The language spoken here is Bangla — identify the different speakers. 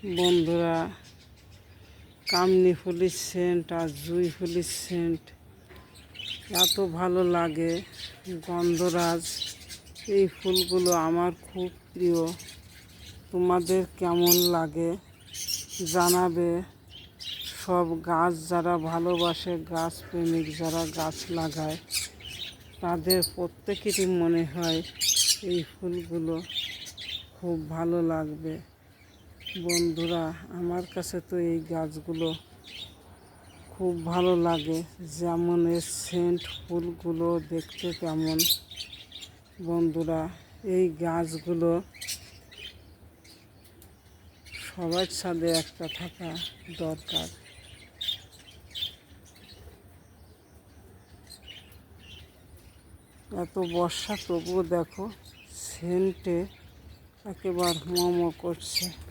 Speaker 1: বন্ধুরা, কামনি ফুলির সেন্ট আর জুই ফুলির সেন্ট, এত ভালো লাগে গন্ধরাজ। এই ফুলগুলো আমার খুব প্রিয়। তোমাদের কেমন লাগে জানাবে। সব গাছ যারা ভালোবাসে, গাছ প্রেমিক যারা গাছ লাগায়, তাদের প্রত্যেকেরই মনে হয় এই ফুলগুলো খুব ভালো লাগবে। বন্ধুরা, আমার কাছে তো এই গাছগুলো খুব ভালো লাগে। যেমন এর সেন্ট ফুলগুলো দেখতে কেমন। বন্ধুরা, এই গাছগুলো সবার সাথে একটা থাকা দরকার। এত বর্ষা, তবুও দেখো সেন্টে একেবারে মোমো করছে।